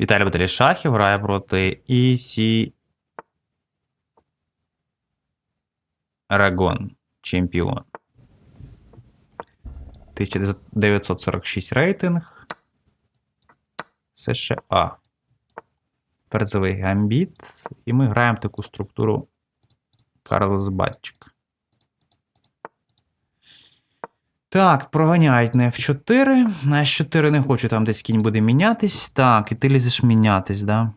Віталій Баталій Шахів грає проти EC Рагон, чемпіон. 1946 рейтинг. США. Перцевий гамбіт. І ми граємо таку структуру Карлос Батчик. Так, проганяють на F4. На F4 не хочу, там десь кінь буде мінятись. Так, і ти лізеш мінятись, да?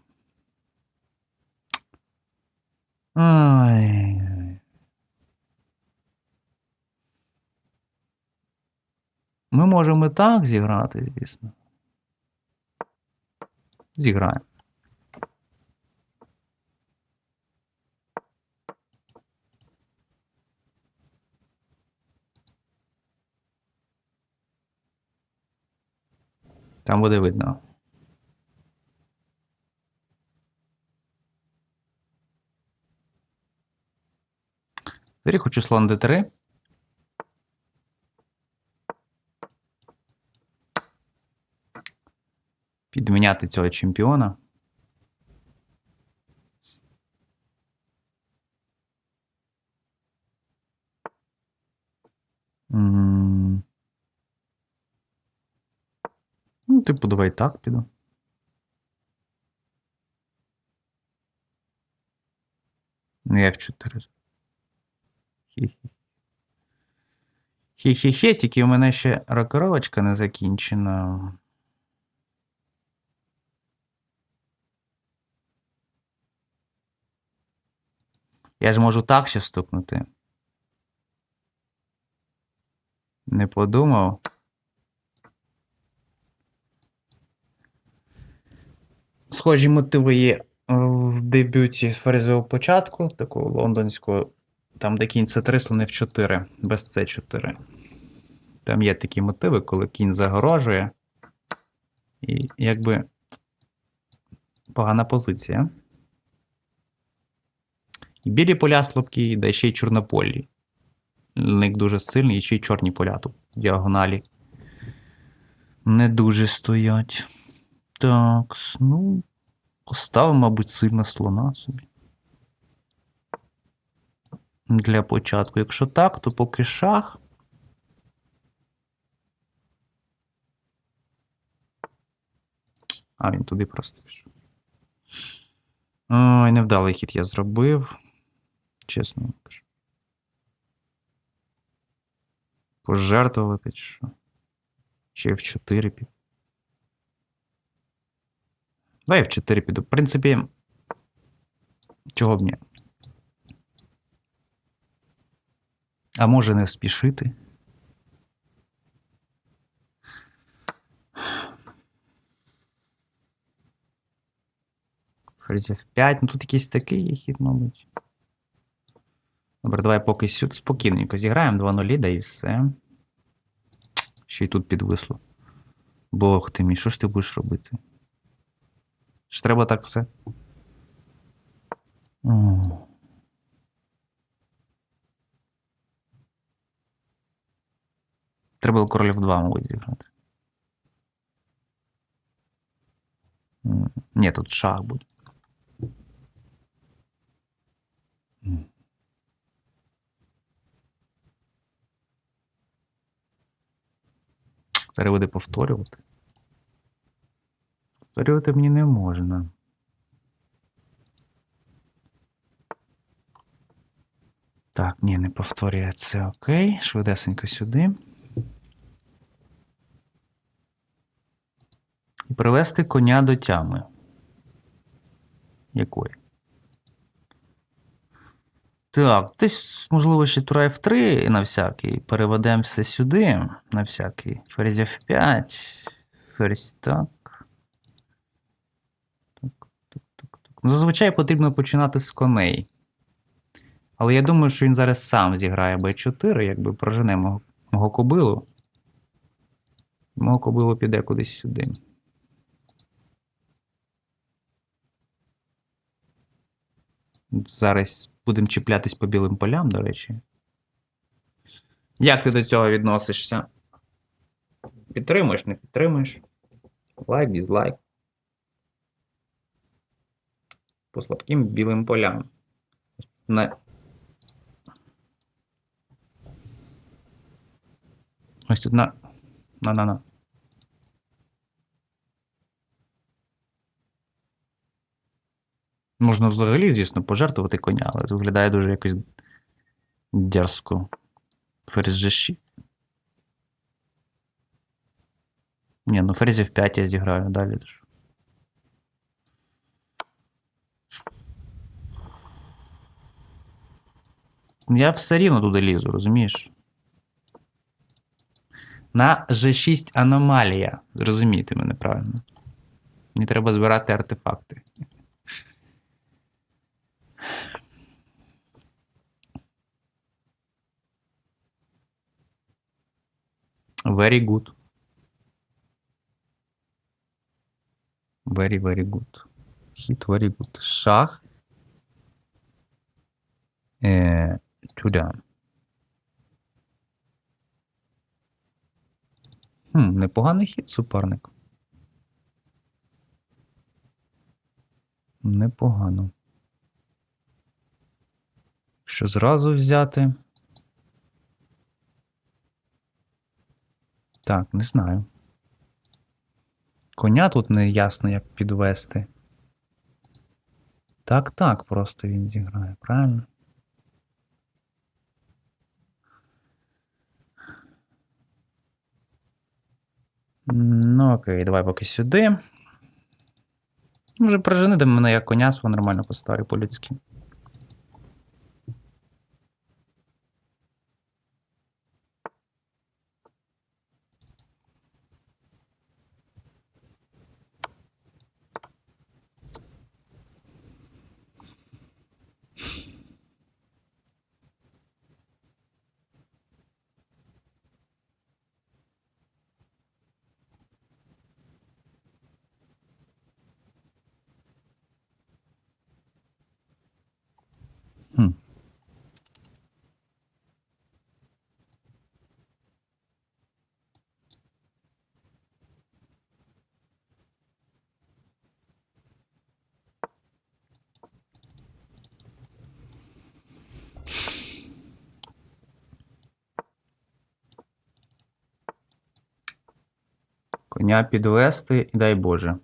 Ай. Ми можемо і так зіграти, звісно. Зіграємо. Там буде видно. Тоді хочу слон d3. Підміняти цього чемпіона. М. типу, давай так піду. Не F4. Хі-хі. Хі-хі-хі, тільки у мене ще рокировочка не закінчена. Я ж можу так ще стукнути. Не подумав. Схожі мотиви є в дебюті ферзового початку, такого лондонського, там де кінь С3, слон F4, без С4. Там є такі мотиви, коли кінь загорожує. І якби погана позиція. І білі поля слабкі, да ще й чорнополі. Ник дуже сильний, і ще й чорні поля тут в діагоналі. Не дуже стоять. Так, ну. Поставимо, мабуть, сильно слона собі. Для початку. Якщо так, то поки шах. А, він туди просто пішов. Ой, невдалий хід я зробив. Чесно вам кажу. Пожертвувати чи що? Чи в 4 під. Давай в 4 піду. В принципі, чого б ні. А може не спішити? Ферзь 5 ну тут якийсь такий хід, мабуть. Добре, давай поки сюди спокійненько зіграємо 2-0, да і все. Ще й тут підвисло. Бог ти мій, що ж ти будеш робити? Ж треба так все. Треба було королів 2, мабуть, зіграти. Ні, тут шах буде. Зараз буде повторювати. Повторювати мені не можна. Так, ні, не повторює це окей. Швидесенько сюди. І привести коня до тями. Якої? Так, десь, можливо, ще тура F3 на всякий. Переведемо все сюди. На всякий. Ферзь F5. Ферзь. Так, так, так, так. Ну, зазвичай потрібно починати з коней. Але я думаю, що він зараз сам зіграє b4, якби прожене мого, мого кобилу. Мого кобилу піде кудись сюди. Зараз будемо чіплятись по білим полям, до речі. Як ти до цього відносишся? Підтримуєш, не підтримуєш? Лайк, дізлайк. По слабким білим полям. На... Ось тут на. На-на-на. Можна взагалі, звісно, пожертвувати коня, але це виглядає дуже якось дерзко. Ферзь G6. Ні, ну ферзів 5 я зіграю далі. то Я все рівно туди лізу, розумієш? На G6 аномалія. Зрозумійте мене правильно. Мені треба збирати артефакти. Very good. Very, very good. Hit very good. Шах. Е, туди. Хм, непоганий хід, суперник. Непогано. Що зразу взяти? Так, не знаю. Коня тут не ясно, як підвести. Так, так, просто він зіграє, правильно? Ну, окей, давай поки сюди. Може, прожени до мене як коня свого нормально поставлю по-людськи. Хм. Коня підвести і дай Боже.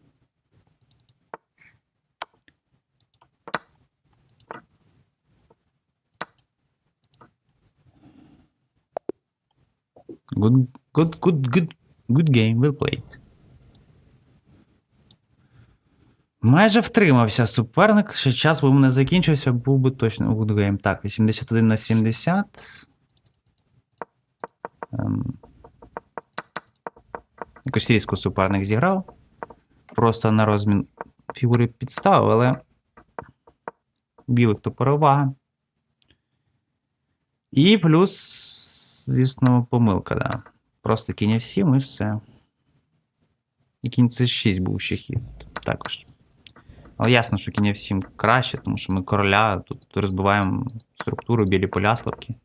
Good, good, good, good, good game, well played. Майже втримався суперник. Ще час би мене закінчився, був би точно good game. Так, 81 на 70. Ем. Різко суперник зіграв. Просто на розмін фігури підставив, але білих то перевага. І плюс, звісно, помилка, да. Просто кінь F7 і все. І кінь C6 був ще хід також. Але ясно, що кінь F7 краще, тому що ми короля тут розбиваємо структуру білі поля слабкі.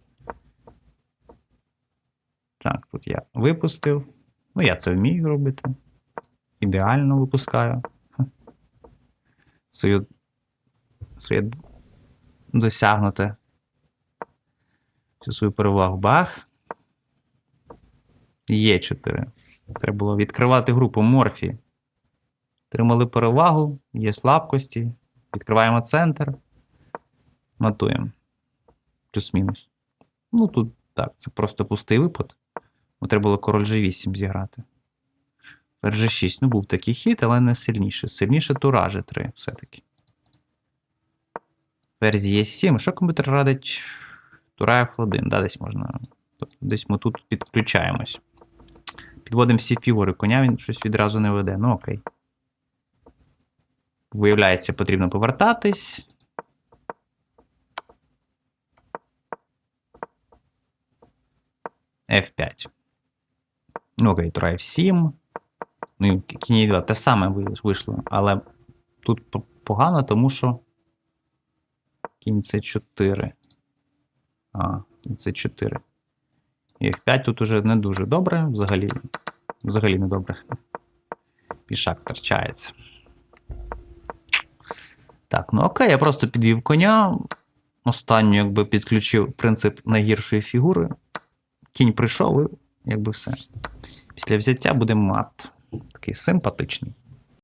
Так, тут я випустив. Ну, я це вмію робити. Ідеально випускаю. Свою, своє досягнуте. Цю свою перевагу. Бах. Є 4. Треба було відкривати групу Морфі. Тримали перевагу, є слабкості. Відкриваємо центр. Матуємо. Плюс-мінус. Ну, тут так, це просто пустий випад. Бо треба було король G8 зіграти. Ферзь G6. Ну, був такий хід, але не сильніше. Сильніше тура G3 все-таки. Ферзь Е7. Що комп'ютер радить? Тура F1, да, десь можна. Тобто десь ми тут підключаємось. Підводимо всі фігури коня, він щось відразу не веде. Ну окей. Виявляється, потрібно повертатись. F5. Ну, окей, тура F7. Ну, і кінь 2 те саме вийшло. Але тут погано, тому що. Кінь C4. А, кінь C4. І F5 тут уже не дуже добре. Взагалі. Взагалі не добре. Пішак втрачається. Так, ну окей, я просто підвів коня. Останню, якби підключив принцип найгіршої фігури. Кінь прийшов і якби все. Після взяття буде мат. Такий симпатичний.